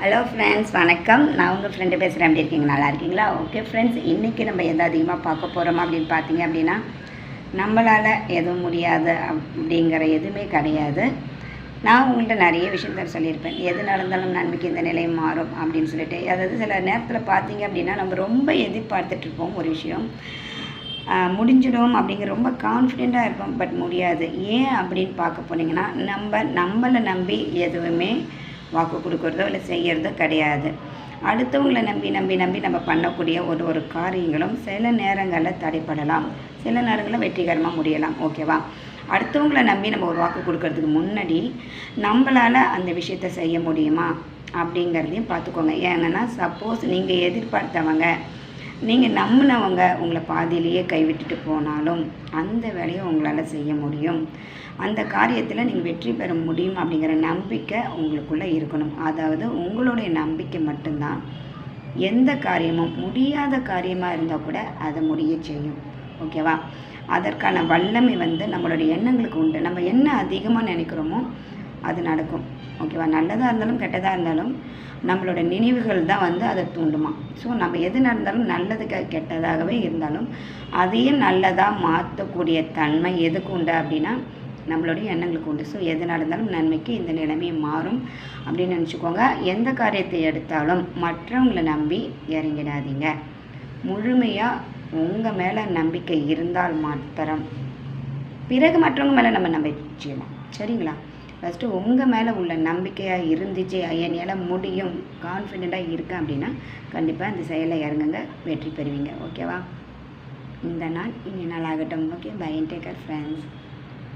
Hello friends வணக்கம். நான் உங்கள் ஃப்ரெண்டு பேசுகிறேன் எப்படி இருக்கீங்க? நல்லா இருக்கீங்களா? ஓகே ஃப்ரெண்ட்ஸ் இன்றைக்கி நம்ம எதை அதிகமாக பார்க்க போகிறோமா அப்படின்னு பார்த்தீங்க அப்படின்னா நம்மளால் எதுவும் முடியாது அப்படிங்கிற எதுவுமே கிடையாது. நான் உங்கள்கிட்ட நிறைய விஷயங்கள் சொல்லியிருப்பேன். எது நடந்தாலும் நன்மைக்கு இந்த நிலை மாறும் அப்படின்னு சொல்லிட்டு. அதாவது சில நேரத்தில் பார்த்தீங்க அப்படின்னா நம்ம ரொம்ப எதிர்பார்த்துட்ருப்போம் ஒரு விஷயம். முடிஞ்சிடும் அப்படிங்கிற ரொம்ப கான்ஃபிடெண்ட்டாக இருப்போம் பட் முடியாது. ஏன் அப்படின்னு பார்க்க போனீங்கன்னா நம்ம நம்மளை நம்பி எதுவுமே வாக்கு கொடுக்குறதோ இல்லை செய்கிறதோ கிடையாது. அடுத்தவங்களை நம்பி நம்பி நம்பி நம்ம பண்ணக்கூடிய ஒரு ஒரு காரியங்களும் சில நேரங்களில் தடைப்படலாம். சில நேரங்களில் வெற்றிகரமாக முடியலாம். ஓகேவா அடுத்தவங்களை நம்பி நம்ம ஒரு வாக்கு கொடுக்கறதுக்கு முன்னாடி நம்மளால் அந்த விஷயத்தை செய்ய முடியுமா? அப்படிங்கிறதையும் பார்த்துக்கோங்க. ஏங்கன்னா சப்போஸ் நீங்கள் எதிர்பார்த்தவங்க நீங்கள் நம்பினவங்க உங்களை பாதியிலேயே கைவிட்டுட்டு போனாலும் அந்த வேலையை உங்களால் செய்ய முடியும். அந்த காரியத்தில் நீங்கள் வெற்றி பெற முடியும் அப்படிங்கிற நம்பிக்கை உங்களுக்குள்ளே இருக்கணும். அதாவது உங்களுடைய நம்பிக்கை மட்டும்தான். எந்த காரியமும் முடியாத காரியமாக இருந்தால் கூட அதை முடிய செய்யும். ஓகேவா? அதற்கான வல்லமை வந்து நம்மளுடைய எண்ணங்களுக்கு உண்டு. நம்ம என்ன அதிகமாக நினைக்கிறோமோ அது நடக்கும். ஓகேவா நல்லதாக இருந்தாலும் கெட்டதாக இருந்தாலும் நம்மளோட நினைவுகள் தான் வந்து அதை தூண்டுமா? ஸோ நம்ம எது நடந்தாலும் நல்லதுக்கு கெட்டதாகவே இருந்தாலும் அதையும் நல்லதாக மாற்றக்கூடிய தன்மை எதுக்கு உண்டு அப்படின்னா நம்மளுடைய எண்ணங்களுக்கு உண்டு. ஸோ எது நடந்தாலும் நன்மைக்கு இந்த நிலைமை மாறும் அப்படின்னு நினச்சிக்கோங்க. எந்த காரியத்தை எடுத்தாலும் மற்றவங்களை நம்பி இறங்கிடாதீங்க. முழுமையாக உங்கள் மேலே நம்பிக்கை இருந்தால் மாத்திரம் பிறகு மற்றவங்க மேலே நம்ம நம்பிக்கை செய்யலாம் சரிங்களா? ஃபஸ்ட்டு உங்கள் மேலே உள்ள நம்பிக்கையாக இருந்துச்சு என்னால் முடியும் கான்ஃபிடெண்ட்டாக இருக்கேன் அப்படின்னா கண்டிப்பாக அந்த செயலை இறங்குங்க வெற்றி பெறுவீங்க. ஓகேவா இந்த நாள் இனி நாள் ஆகட்டும். Okay bye taker friends